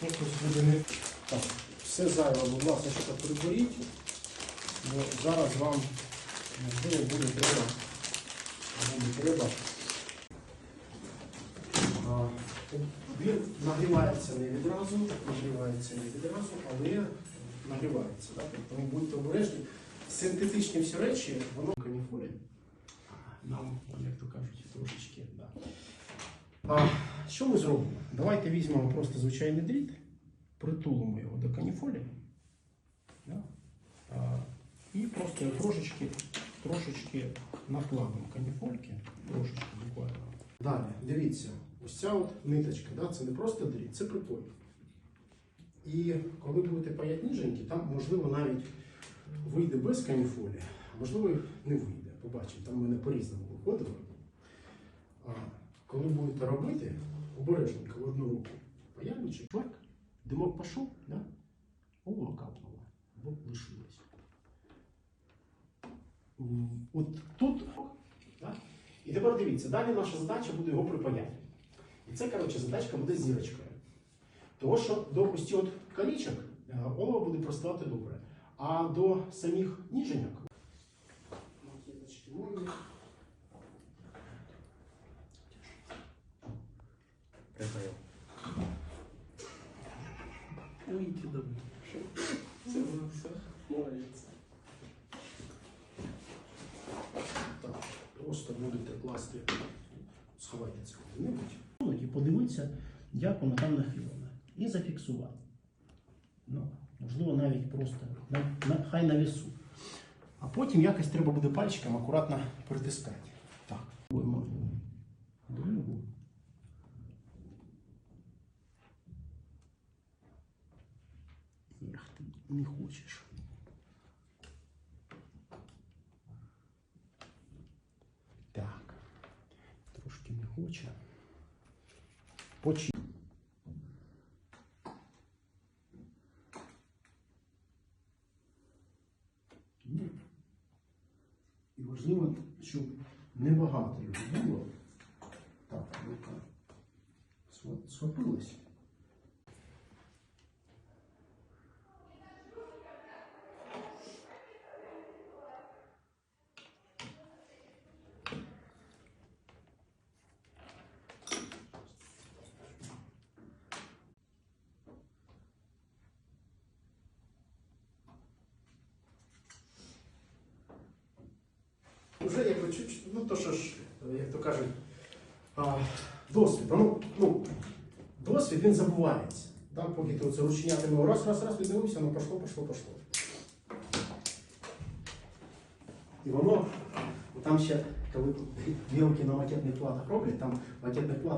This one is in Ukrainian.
Так. Все зайве, будь ласка, що так приберіть, бо зараз вам можливо буде треба. Буде треба. А, Він нагрівається не відразу, нагрівається не відразу, але нагрівається. Да? Тобто ви будьте обережні. Синтетичні всі речі, воно каніфолі. Нам, як то кажуть, трошечки. Да. А, що ми зробимо? Давайте візьмемо просто звичайний дріт, притулимо його до каніфолі. Да? А, і просто трошечки, трошечки накладемо каніфольки, трошечки буквально. Далі, дивіться, ось ця от ниточка, да? це не просто дріт, це припой. І коли будете паяти ніженьки, там можливо навіть вийде без каніфолі, а можливо не вийде. Побачимо, там в мене по-різному виходило. А, коли будете робити, обережненько в одну руку паяльничок, чвак, димок пішов, да? О, капнуло, або лишилось. От тут, да? і тепер дивіться, далі наша задача буде його припаяти. І це, коротше, задачка буде зірочкою. Того, що до ось от колічок е, олово буде проставати добре. А до самих ніженьок. Ой, ти добре. Це воно все. Молодець. Так, просто будете класти, сховайте це куди-небудь. І подивитися, як воно там нахилено. І зафіксувати. Ну, можливо, навіть просто на, на, хай на весу. А потім якось треба буде пальчиком акуратно притискати. Так, не хочеш. Так. Трошки не хоче. Почи. Ну, І важливо, щоб небагато його було. Так, рука схва- схопилась. Вже якби чуть, ну то що ж, як то кажуть, досвід. Ну, ну, досвід він забувається. Да? Поки ти оце рученятами його раз, раз, раз віддивився, ну пішло, пішло, пішло. І воно, там ще, коли білки на макетних платах роблять, там макетних плат